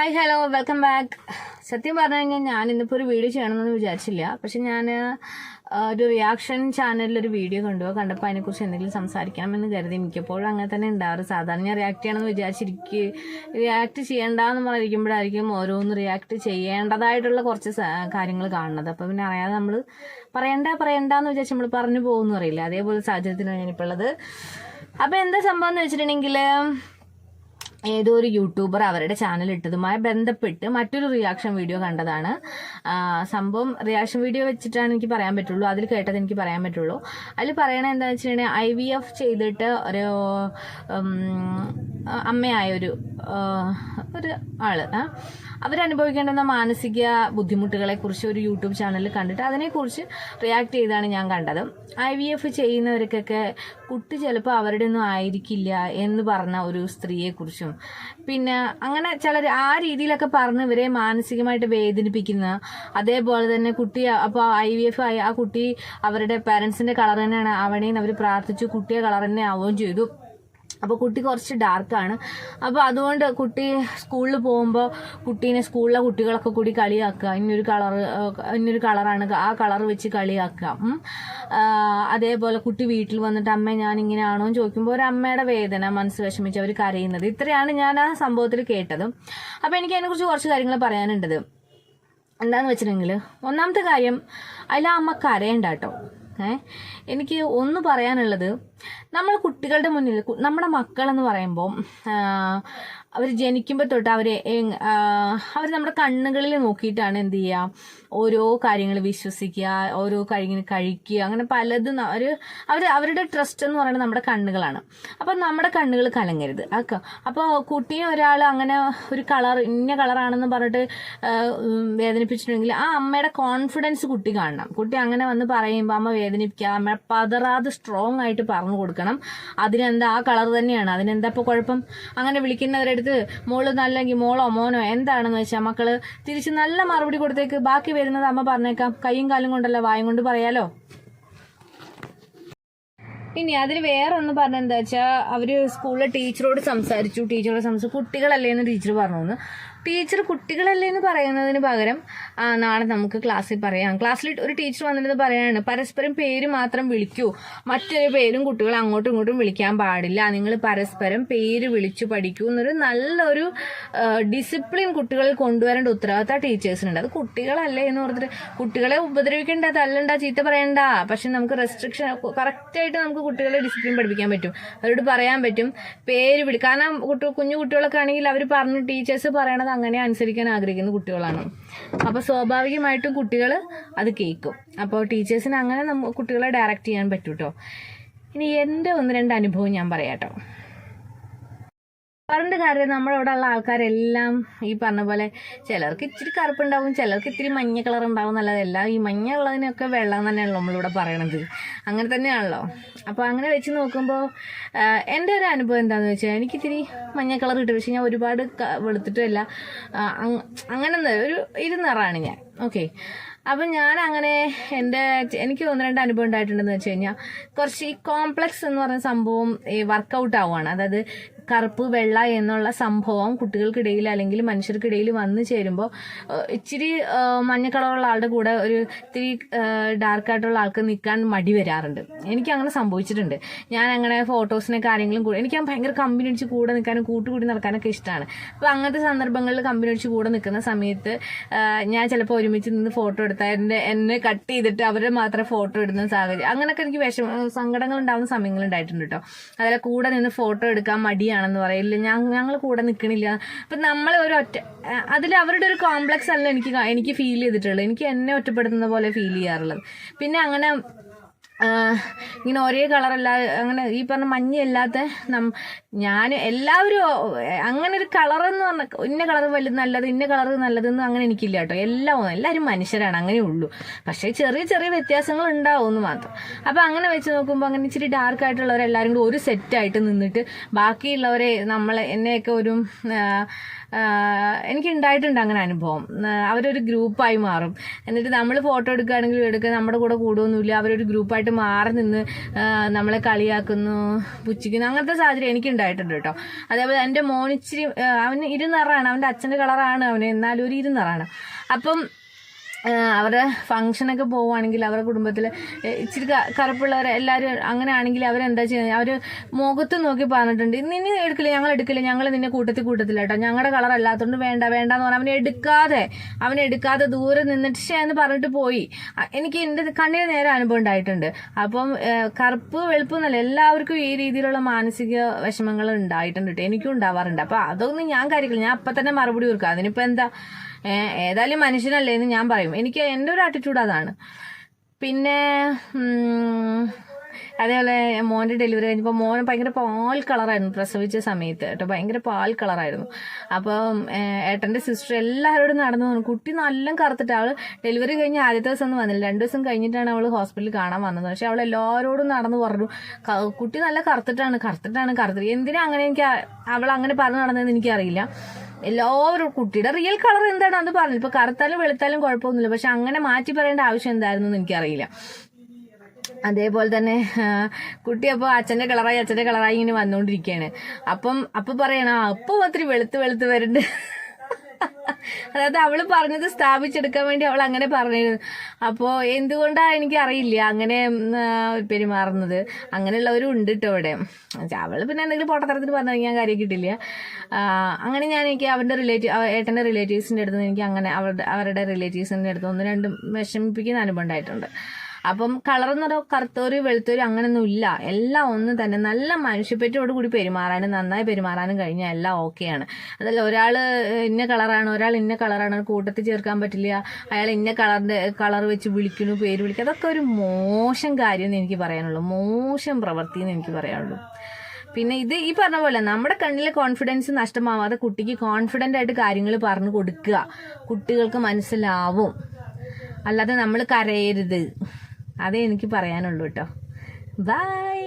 Hi hello welcome back സത്യം പറഞ്ഞു കഴിഞ്ഞാൽ ഞാൻ ഇന്നിപ്പോൾ ഒരു വീഡിയോ ചെയ്യണമെന്ന് വിചാരിച്ചില്ല. പക്ഷെ ഞാൻ ഒരു റിയാക്ഷൻ ചാനലിൽ ഒരു വീഡിയോ കണ്ടു. കണ്ടപ്പോൾ അതിനെക്കുറിച്ച് എന്തെങ്കിലും സംസാരിക്കണമെന്ന് കരുതി. മിക്കപ്പോഴും അങ്ങനെ തന്നെ ഉണ്ടാവാറ്. സാധാരണ ഞാൻ റിയാക്ട് ചെയ്യണമെന്ന് വിചാരിച്ചിരിക്കുക റിയാക്ട് ചെയ്യേണ്ടെന്ന് പറഞ്ഞിരിക്കുമ്പോഴായിരിക്കും ഓരോന്ന് റിയാക്ട് ചെയ്യേണ്ടതായിട്ടുള്ള കുറച്ച് കാര്യങ്ങൾ കാണുന്നത്. അപ്പോൾ പിന്നെ അറിയാതെ നമ്മൾ പറയണ്ട എന്ന് വിചാരിച്ച് നമ്മൾ പറഞ്ഞു പോകുമെന്ന് അറിയില്ല. അതേപോലെ സാഹചര്യത്തിലാണ് ഞാനിപ്പോൾ ഉള്ളത്. അപ്പോൾ എന്താ സംഭവം എന്ന് വെച്ചിട്ടുണ്ടെങ്കിൽ ഏതോ ഒരു യൂട്യൂബർ അവരുടെ ചാനൽ ഇട്ടതുമായി ബന്ധപ്പെട്ട് മറ്റൊരു റിയാക്ഷൻ വീഡിയോ കണ്ടതാണ്. സംഭവം റിയാക്ഷൻ വീഡിയോ വെച്ചിട്ടാണ് എനിക്ക് പറയാൻ പറ്റുള്ളൂ. അതിൽ കേട്ടത് എനിക്ക് പറയാൻ പറ്റുള്ളൂ. അതിൽ പറയണത് എന്താണെന്ന് വെച്ചിട്ടുണ്ടെങ്കിൽ ഐ വി എഫ് ചെയ്തിട്ട് ഒരു അമ്മയായ ഒരു ഒരു ആൾ അവരനുഭവിക്കേണ്ടുന്ന മാനസിക ബുദ്ധിമുട്ടുകളെ കുറിച്ച് ഒരു യൂട്യൂബ് ചാനലിൽ കണ്ടിട്ട് അതിനെക്കുറിച്ച് റിയാക്ട് ചെയ്താണ് ഞാൻ കണ്ടത്. ഐ വി എഫ് ചെയ്യുന്നവർക്കൊക്കെ കുട്ടി ചിലപ്പോൾ അവരുടെ ഒന്നും ആയിരിക്കില്ല എന്ന് പറഞ്ഞ ഒരു സ്ത്രീയെക്കുറിച്ചും പിന്നെ അങ്ങനെ ചിലർ ആ രീതിയിലൊക്കെ പറഞ്ഞ് ഇവരെ മാനസികമായിട്ട് വേദനിപ്പിക്കുന്ന അതേപോലെ തന്നെ കുട്ടി അപ്പോൾ ഐ വി എഫ് ആയി ആ കുട്ടി അവരുടെ പാരൻസിന്റെ കളർ തന്നെയാണ്. അവനെയും അവർ പ്രാർത്ഥിച്ചു കുട്ടിയെ കളർ തന്നെ ആവുകയും ചെയ്തു. അപ്പോൾ കുട്ടി കുറച്ച് ഡാർക്കാണ് അപ്പോൾ അതുകൊണ്ട് കുട്ടി സ്കൂളിൽ പോകുമ്പോൾ കുട്ടീനെ സ്കൂളിലെ കുട്ടികളൊക്കെ കൂടി കളിയാക്കുക. ഇന്നൊരു കളർ ഇന്നൊരു കളറാണ് ആ കളർ വെച്ച് കളിയാക്കുക. അതേപോലെ കുട്ടി വീട്ടിൽ വന്നിട്ട് അമ്മ ഞാൻ ഇങ്ങനെയാണോ എന്ന് ചോദിക്കുമ്പോൾ ഒരു അമ്മയുടെ വേദന മനസ്സ് വിഷമിച്ച് അവർ കരയുന്നത്. ഇത്രയാണ് ഞാൻ ആ സംഭവത്തിൽ കേട്ടത്. അപ്പോൾ എനിക്ക് അതിനെക്കുറിച്ച് കുറച്ച് കാര്യങ്ങൾ പറയാനുണ്ടത്. എന്താന്ന് വെച്ചിട്ടുണ്ടെങ്കിൽ ഒന്നാമത്തെ കാര്യം അതിൽ അമ്മ കരയണ്ട കേട്ടോ. ഏഹ് എനിക്ക് ഒന്ന് പറയാനുള്ളത് നമ്മൾ കുട്ടികളുടെ മുന്നിൽ നമ്മുടെ മക്കളെന്ന് പറയുമ്പോൾ അവർ ജനിക്കുമ്പോൾ തൊട്ട് അവരെ അവർ നമ്മുടെ കണ്ണുകളിൽ നോക്കിയിട്ടാണ് എന്ത് ചെയ്യുക ഓരോ കാര്യങ്ങൾ വിശ്വസിക്കുക ഓരോ കാര്യങ്ങൾ കഴിക്കുക അങ്ങനെ പലതും അവർ അവർ അവരുടെ ട്രസ്റ്റ് എന്ന് പറയുന്നത് നമ്മുടെ കണ്ണുകളാണ്. അപ്പം നമ്മുടെ കണ്ണുകൾ കലങ്ങരുത്. ഓക്കെ അപ്പോൾ കുട്ടിയെ ഒരാൾ അങ്ങനെ ഒരു കളർ ഇന്ന കളറാണെന്ന് പറഞ്ഞിട്ട് വേദനിപ്പിച്ചിട്ടുണ്ടെങ്കിൽ ആ അമ്മയുടെ കോൺഫിഡൻസ് കുട്ടി കാണണം. കുട്ടി അങ്ങനെ വന്ന് പറയുമ്പോൾ അമ്മ വേദനിപ്പിക്കുക അമ്മ പതറാതെ സ്ട്രോങ് ആയിട്ട് പറഞ്ഞു കൊടുക്കണം. അതിനെന്താ ആ കളർ തന്നെയാണ്. അതിനെന്താ ഇപ്പോൾ കുഴപ്പം? അങ്ങനെ വിളിക്കുന്നവരെടുത്ത് മോൾ നല്ലെങ്കിൽ മോളോ മോനോ എന്താണെന്ന് വെച്ചാൽ മക്കൾ തിരിച്ച് നല്ല മറുപടി കൊടുത്തേക്ക് ബാക്കി വരുന്നത് അമ്മ പറഞ്ഞേക്കാം. കൈയും കാലും കൊണ്ടല്ല വായും കൊണ്ട് പറയാലോ? ഇനി അതിൽ വേറെ ഒന്ന് പറഞ്ഞെന്താ വെച്ചാൽ അവർ സ്കൂളിലെ ടീച്ചറോട് സംസാരിച്ചു. ടീച്ചറോട് സംസാരിച്ചു. കുട്ടികളല്ലേ എന്ന് ടീച്ചർ പറഞ്ഞു ടീച്ചർ കുട്ടികളല്ലേ എന്ന് പറയുന്നതിന് പകരം നാളെ നമുക്ക് ക്ലാസ്സിൽ പറയാം. ക്ലാസ്സിൽ ഒരു ടീച്ചർ വന്നിട്ട് പറയാണ് പരസ്പരം പേര് മാത്രം വിളിക്കൂ. മറ്റൊരു പേരും കുട്ടികൾ അങ്ങോട്ടും ഇങ്ങോട്ടും വിളിക്കാൻ പാടില്ല. നിങ്ങൾ പരസ്പരം പേര് വിളിച്ചു പഠിക്കൂ എന്നൊരു നല്ലൊരു ഡിസിപ്ലിൻ കുട്ടികളിൽ കൊണ്ടുവരേണ്ട ഉത്തരവാദിത്ത ടീച്ചേഴ്സിനുണ്ട്. അത് കുട്ടികളല്ലേ എന്ന് പറഞ്ഞിട്ട് കുട്ടികളെ ഉപദ്രവിക്കേണ്ട തല്ലണ്ട ചീത്ത പറയണ്ട. പക്ഷെ നമുക്ക് റെസ്ട്രിക്ഷൻ കറക്റ്റായിട്ട് നമുക്ക് കുട്ടികളെ ഡിസിപ്ലിൻ പഠിപ്പിക്കാൻ പറ്റും. അവരോട് പറയാൻ പറ്റും പേര് വിളി കാരണം കുട്ടി കുഞ്ഞു കുട്ടികളൊക്കെ ആണെങ്കിൽ അവർ പറഞ്ഞു ടീച്ചേഴ്സ് പറയണത് അങ്ങനെ അനുസരിക്കാൻ ആഗ്രഹിക്കുന്ന കുട്ടികളാണ്. അപ്പോൾ സ്വാഭാവികമായിട്ടും കുട്ടികൾ അത് കേൾക്കും. അപ്പോൾ ടീച്ചേഴ്സിന് അങ്ങനെ കുട്ടികളെ ഡയറക്റ്റ് ചെയ്യാൻ പറ്റൂട്ടോ. ഇനി എന്റെ ഒന്ന് രണ്ട് അനുഭവം ഞാൻ പറയാം കേട്ടോ പറഞ്ഞ കാര്യം നമ്മുടെ ഇവിടെ ഉള്ള ആൾക്കാരെല്ലാം ഈ പറഞ്ഞ പോലെ ചിലർക്ക് ഇച്ചിരി കറുപ്പുണ്ടാവും ചിലർക്ക് ഇത്തിരി മഞ്ഞ കളർ ഉണ്ടാവും നല്ലതല്ല ഈ മഞ്ഞ ഉള്ളതിനൊക്കെ വെള്ളം തന്നെയാണല്ലോ നമ്മളിവിടെ പറയണത്. അങ്ങനെ തന്നെയാണല്ലോ. അപ്പോൾ അങ്ങനെ വെച്ച് നോക്കുമ്പോൾ എന്റെ ഒരു അനുഭവം എന്താണെന്ന് വെച്ചാൽ എനിക്ക് ഇത്തിരി മഞ്ഞ കളർ കിട്ടും. പക്ഷേ ഞാൻ ഒരുപാട് വെളുത്തിട്ടില്ല അങ്ങനെ ഒരു ഇരുനിറാണ് ഞാൻ. ഓക്കെ. അപ്പം ഞാൻ അങ്ങനെ എന്റെ എനിക്ക് ഒന്ന് രണ്ട് അനുഭവം ഉണ്ടായിട്ടുണ്ടെന്ന് വെച്ച് കഴിഞ്ഞാൽ കുറച്ച് ഈ കോംപ്ലക്സ് എന്ന് പറയുന്ന സംഭവം ഈ വർക്കൗട്ട് ആവുകയാണ് അതായത് കറുപ്പ് വെള്ള എന്നുള്ള സംഭവം കുട്ടികൾക്കിടയിൽ അല്ലെങ്കിൽ മനുഷ്യർക്കിടയിൽ വന്നു ചേരുമ്പോൾ ഇച്ചിരി മഞ്ഞ കളറുള്ള ആളുടെ കൂടെ ഒരു ഇത്തിരി ഡാർക്കായിട്ടുള്ള ആൾക്ക് നിൽക്കാൻ മടി വരാറുണ്ട്. എനിക്ക് അങ്ങനെ സംഭവിച്ചിട്ടുണ്ട്. ഞാൻ അങ്ങനെ ഫോട്ടോസിനെ കാര്യങ്ങളും കൂടെ എനിക്ക് ഭയങ്കര കമ്പനി അടിച്ച് കൂടെ നിൽക്കാനും കൂട്ടുകൂടി നടക്കാനൊക്കെ ഇഷ്ടമാണ് അപ്പോൾ അങ്ങനത്തെ സന്ദർഭങ്ങളിൽ കമ്പനി അടിച്ച് കൂടെ നിൽക്കുന്ന സമയത്ത് ഞാൻ ചിലപ്പോൾ ഒരുമിച്ച് നിന്ന് ഫോട്ടോ എടുത്താൽ എന്റെ എന്നെ കട്ട് ചെയ്തിട്ട് അവരെ മാത്രമേ ഫോട്ടോ ഇടുന്ന സാഹചര്യം അങ്ങനെയൊക്കെ എനിക്ക് വിഷമ സങ്കടങ്ങൾ ഉണ്ടാകുന്ന സമയങ്ങളുണ്ടായിട്ടുണ്ട് കേട്ടോ. അതല്ല കൂടെ നിന്ന് ഫോട്ടോ എടുക്കാൻ മടിയാണെന്ന് പറയില്ല ഞങ്ങൾ കൂടെ നിൽക്കണില്ല അപ്പം നമ്മൾ ഒരു ഒറ്റ അതിൽ അവരുടെ ഒരു കോംപ്ലക്സ് അല്ല എനിക്ക് എനിക്ക് ഫീൽ ചെയ്തിട്ടുള്ളത്. എനിക്ക് എന്നെ ഒറ്റപ്പെടുത്തുന്ന പോലെ ഫീൽ ചെയ്യാറുള്ളത്. പിന്നെ അങ്ങനെ ഇങ്ങനെ ഒരേ കളറല്ല അങ്ങനെ ഈ പറഞ്ഞ മഞ്ഞയല്ലാത്ത നം ഞാൻ എല്ലാവരും അങ്ങനെ ഒരു കളർ എന്ന് പറഞ്ഞ ഇന്ന കളർ വലുത് നല്ലത് ഇന്ന കളർ നല്ലതെന്ന് അങ്ങനെ എനിക്കില്ല കേട്ടോ. എല്ലാം എല്ലാവരും മനുഷ്യരാണ് അങ്ങനെ ഉള്ളൂ പക്ഷേ ചെറിയ ചെറിയ വ്യത്യാസങ്ങൾ ഉണ്ടാവും എന്ന് മാത്രം. അപ്പം അങ്ങനെ വെച്ച് നോക്കുമ്പോൾ അങ്ങനെ ഇച്ചിരി ഡാർക്ക് ആയിട്ടുള്ളവരെല്ലാവരും കൂടി ഒരു സെറ്റായിട്ട് നിന്നിട്ട് ബാക്കിയുള്ളവരെ നമ്മൾ എന്നെയൊക്കെ ഒരു എനിക്ക് ഉണ്ടായിട്ടുണ്ട് അങ്ങനെ അനുഭവം. അവരൊരു ഗ്രൂപ്പായി മാറും. എന്നിട്ട് നമ്മൾ ഫോട്ടോ എടുക്കുകയാണെങ്കിലും എടുക്കുക നമ്മുടെ കൂടെ കൂടുമൊന്നുമില്ല അവരൊരു ഗ്രൂപ്പായിട്ട് മാറി നിന്ന് നമ്മളെ കളിയാക്കുന്നു പുച്ഛിക്കുന്നു അങ്ങനത്തെ സാഹചര്യം എനിക്ക് ഉണ്ടായിട്ടുണ്ട് കേട്ടോ. അതേപോലെ എന്റെ മോനിച്ചിരി അവന് ഇരുനിറാണ് അവന്റെ അച്ഛന്റെ കളറാണ് അവന് എന്നാലും ഒരു ഇരുനിറാണ് അപ്പം അവരുടെ ഫംഗ്ഷനൊക്കെ പോവുകയാണെങ്കിൽ അവരുടെ കുടുംബത്തിൽ ഇച്ചിരി കറുപ്പുള്ളവർ എല്ലാവരും അങ്ങനെ ആണെങ്കിൽ അവരെന്താ ചെയ്യുന്നത് അവർ മുഖത്ത് നോക്കി പറഞ്ഞിട്ടുണ്ട്. നിന്നെ എടുക്കില്ല ഞങ്ങൾ എടുക്കില്ല ഞങ്ങൾ നിന്നെ കൂട്ടത്തിൽ കൂട്ടത്തില്ല കേട്ടോ ഞങ്ങളുടെ കളർ അല്ലാത്തതുകൊണ്ട് വേണ്ട വേണ്ട എന്ന് പറഞ്ഞാൽ അവനെ എടുക്കാതെ അവനെ എടുക്കാതെ ദൂരെ നിന്നിട്ട് ശേ എന്ന് പറഞ്ഞിട്ട് പോയി. എനിക്ക് എന്റെ കണ്ണിന് നേരെ അനുഭവം ഉണ്ടായിട്ടുണ്ട്. അപ്പം കറുപ്പ് വെളുപ്പ് എന്നല്ല എല്ലാവർക്കും ഈ രീതിയിലുള്ള മാനസിക വിഷമങ്ങൾ ഉണ്ടായിട്ടുണ്ട് കേട്ടോ എനിക്കും ഉണ്ടാവാറുണ്ട്. അപ്പോൾ അതൊന്നും ഞാൻ കാര്യമില്ല ഞാൻ അപ്പം തന്നെ മറുപടി കൊടുക്കുക അതിനിപ്പോൾ എന്താ ഏതായാലും മനുഷ്യനല്ലേ എന്ന് ഞാൻ പറയും. എനിക്ക് എന്റെ ഒരു ആറ്റിറ്റ്യൂഡ് അതാണ്. പിന്നെ അതേപോലെ മോന്റെ ഡെലിവറി കഴിഞ്ഞപ്പോൾ മോൻ ഭയങ്കര പാൽ കളറായിരുന്നു പ്രസവിച്ച സമയത്ത് കേട്ടോ. ഭയങ്കര പാൽ കളറായിരുന്നു അപ്പം ഏട്ടന്റെ സിസ്റ്റർ എല്ലാവരോടും നടന്നു വന്നു കുട്ടി നല്ല കറുത്തിട്ട് അവൾ ഡെലിവറി കഴിഞ്ഞ് ആദ്യത്തെ ദിവസം ഒന്നും വന്നില്ല. രണ്ട് ദിവസം കഴിഞ്ഞിട്ടാണ് അവൾ ഹോസ്പിറ്റലിൽ കാണാൻ വന്നത്. പക്ഷെ അവൾ എല്ലാവരോടും നടന്നു പറഞ്ഞു കുട്ടി നല്ല കറുത്തിട്ടാണ് കറുത്തിട്ടാണ് കറുത്തിട്ട്. എന്തിനാ അങ്ങനെ എനിക്ക് അവൾ അങ്ങനെ പറഞ്ഞു നടന്നതെന്ന് എനിക്കറിയില്ല. എല്ലാവരും കുട്ടിയുടെ റിയൽ കളർ എന്താണ്? അത് പറഞ്ഞു. ഇപ്പൊ കറുത്താലും വെളുത്താലും കുഴപ്പമൊന്നുമില്ല. പക്ഷെ അങ്ങനെ മാറ്റി പറയേണ്ട ആവശ്യം എന്തായിരുന്നു എന്ന് എനിക്കറിയില്ല. അതേപോലെ തന്നെ കുട്ടി അപ്പോൾ അച്ഛന്റെ കളറായി അച്ഛന്റെ കളറായി ഇങ്ങനെ വന്നുകൊണ്ടിരിക്കുകയാണ്. അപ്പം അപ്പം പറയണ അപ്പം ഒത്തിരി വെളുത്ത് വെളുത്ത് വരുന്നുണ്ട് അതായത് അവൾ പറഞ്ഞത് സ്ഥാപിച്ചെടുക്കാൻ വേണ്ടി അവൾ അങ്ങനെ പറഞ്ഞിരുന്നു. അപ്പോ എന്തുകൊണ്ടാണ് എനിക്ക് അറിയില്ല അങ്ങനെ പെരുമാറുന്നത്. അങ്ങനെയുള്ളവരും ഉണ്ട് കേട്ടോ ഇവിടെ അവൾ പിന്നെ എന്തെങ്കിലും പൊട്ടത്തരത്തിൽ പറഞ്ഞു ഞാൻ കാര്യം കിട്ടില്ല. അങ്ങനെ ഞാൻ എനിക്ക് അവന്റെ റിലേറ്റീവ് ഏട്ടന്റെ റിലേറ്റീവ്സിന്റെ അടുത്ത് എനിക്ക് അങ്ങനെ അവരുടെ അവരുടെ അടുത്ത് ഒന്ന് രണ്ടും വിഷമിപ്പിക്കുന്ന അനുഭവം ഉണ്ടായിട്ടുണ്ട്. അപ്പം കളർ എന്ന് പറയുമ്പോൾ കറുത്തോര് വെളുത്തോര് അങ്ങനൊന്നും ഇല്ല. എല്ലാം ഒന്ന് തന്നെ നല്ല മനുഷ്യപ്പറ്റോട് കൂടി പെരുമാറാനും നന്നായി പെരുമാറാനും കഴിഞ്ഞാൽ എല്ലാം ഓക്കെയാണ്. അതല്ല ഒരാൾ ഇന്ന കളറാണ് ഒരാൾ ഇന്ന കളറാണ് കൂട്ടത്തിൽ ചേർക്കാൻ പറ്റില്ല. അയാൾ ഇന്ന കളറിന്റെ കളർ വെച്ച് വിളിക്കുന്നു പേര് വിളിക്കുക അതൊക്കെ ഒരു മോശം കാര്യം എന്ന് എനിക്ക് പറയാനുള്ളൂ. മോശം പ്രവൃത്തി എന്ന് എനിക്ക് പറയാനുള്ളൂ. പിന്നെ ഇത് ഈ പറഞ്ഞ പോലെ നമ്മുടെ കണ്ണിലെ കോൺഫിഡൻസ് നഷ്ടമാവാതെ കുട്ടിക്ക് കോൺഫിഡന്റ് ആയിട്ട് കാര്യങ്ങൾ പറഞ്ഞു കൊടുക്കുക. കുട്ടികൾക്ക് മനസ്സിലാവും. അല്ലാതെ നമ്മൾ കരയരുത്. അതേ എനിക്ക് പറയാനുള്ളൂ കേട്ടോ ബൈ